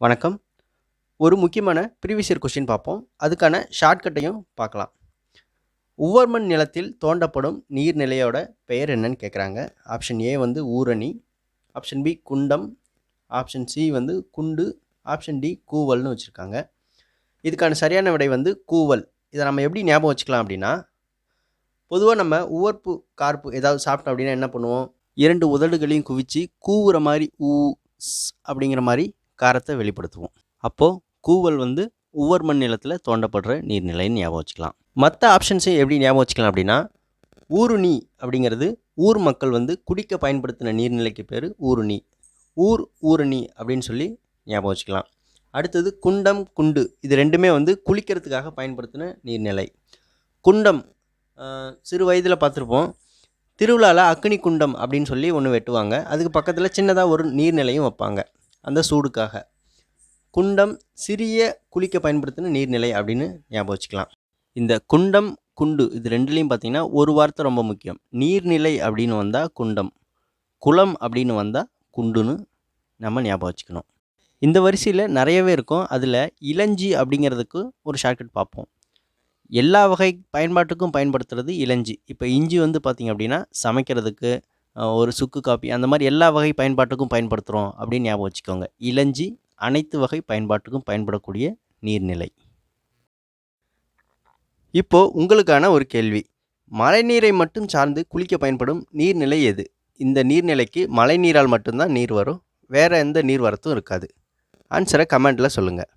வணக்கம். ஒரு முக்கியமான ப்ரீவியஸ் இயர் கொஸ்டின் பார்ப்போம். அதுக்கான ஷார்ட்கட்டையும் பார்க்கலாம். உவர்மண் நிலத்தில் தோண்டப்படும் நீர்நிலையோட பெயர் என்னன்னு கேட்குறாங்க ஆப்ஷன் ஏ வந்து ஊரணி ஆப்ஷன் பி குண்டம் ஆப்ஷன் சி வந்து குண்டு ஆப்ஷன் டி கூவல்னு வச்சுருக்காங்க. இதுக்கான சரியான விடை வந்து கூவல். இதை நம்ம எப்படி ஞாபகம் வச்சுக்கலாம் அப்படின்னா பொதுவாக நம்ம உவர்ப்பு கார்ப்பு ஏதாவது சாப்பிட்டோம் அப்படின்னா என்ன பண்ணுவோம்? இரண்டு உதடுகளையும் குவிச்சு கூவுற மாதிரி ஊ அப்படிங்கிற மாதிரி காரத்தை வெளிப்படுத்துவோம். அப்போது கூவல் வந்து உவர்மண் நிலத்தில் தோண்டப்படுற நீர்நிலைன்னு ஞாபகம் வச்சுக்கலாம். மற்ற ஆப்ஷன்ஸையும் எப்படி ஞாபகம் வச்சுக்கலாம் அப்படின்னா ஊருணி அப்படிங்கிறது ஊர் மக்கள் வந்து குடிக்க பயன்படுத்தின நீர்நிலைக்கு பேர் ஊருணி. ஊர் ஊருணி அப்படின்னு சொல்லி ஞாபகம் வச்சுக்கலாம். அடுத்தது குண்டம் குண்டு. இது ரெண்டுமே வந்து குளிக்கிறதுக்காக பயன்படுத்தின நீர்நிலை. குண்டம் சிறு வயதில் பார்த்துருப்போம். திருவிழாவில் அக்னி குண்டம் அப்படின்னு சொல்லி ஒன்று வெட்டுவாங்க. அதுக்கு பக்கத்தில் சின்னதாக ஒரு நீர்நிலையும் வைப்பாங்க. அந்த சூடுக்காக. குண்டம் சிறிய குளிக்க பயன்படுத்தின நீர்நிலை அப்படின்னு ஞாபகம் வச்சுக்கலாம். இந்த குண்டம் குண்டு இது ரெண்டுலேயும் பார்த்தீங்கன்னா ஒரு வார்த்தை ரொம்ப முக்கியம். நீர்நிலை அப்படின்னு வந்தால் குண்டம். குளம் அப்படின்னு வந்தால் குண்டுன்னு நம்ம ஞாபகம் வச்சுக்கணும். இந்த வரிசையில் நிறையவே இருக்கும். அதில் இளஞ்சி அப்படிங்கிறதுக்கு ஒரு ஷார்ட்கட் பார்ப்போம். எல்லா வகை பயன்பாட்டுக்கும் பயன்படுத்துறது இளஞ்சி. இப்போ இஞ்சி வந்து பார்த்திங்க அப்படின்னா சமைக்கிறதுக்கு ஒரு சுக்கு காப்பி அந்த மாதிரி எல்லா வகை பயன்பாட்டுக்கும் பயன்படுத்துகிறோம் அப்படின்னு ஞாபகம் வச்சுக்கோங்க. இளஞ்சி அனைத்து வகை பயன்பாட்டுக்கும் பயன்படக்கூடிய நீர்நிலை. இப்போ உங்களுக்கான ஒரு கேள்வி. மழைநீரை மட்டும் சார்ந்து குளிக்க பயன்படும் நீர்நிலை எது? இந்த நீர்நிலைக்கு மழைநீரால் மட்டும்தான் நீர் வரும் வேறு எந்த நீர் வரத்தும் இருக்காது ஆன்சரை கமெண்ட்டில் சொல்லுங்கள்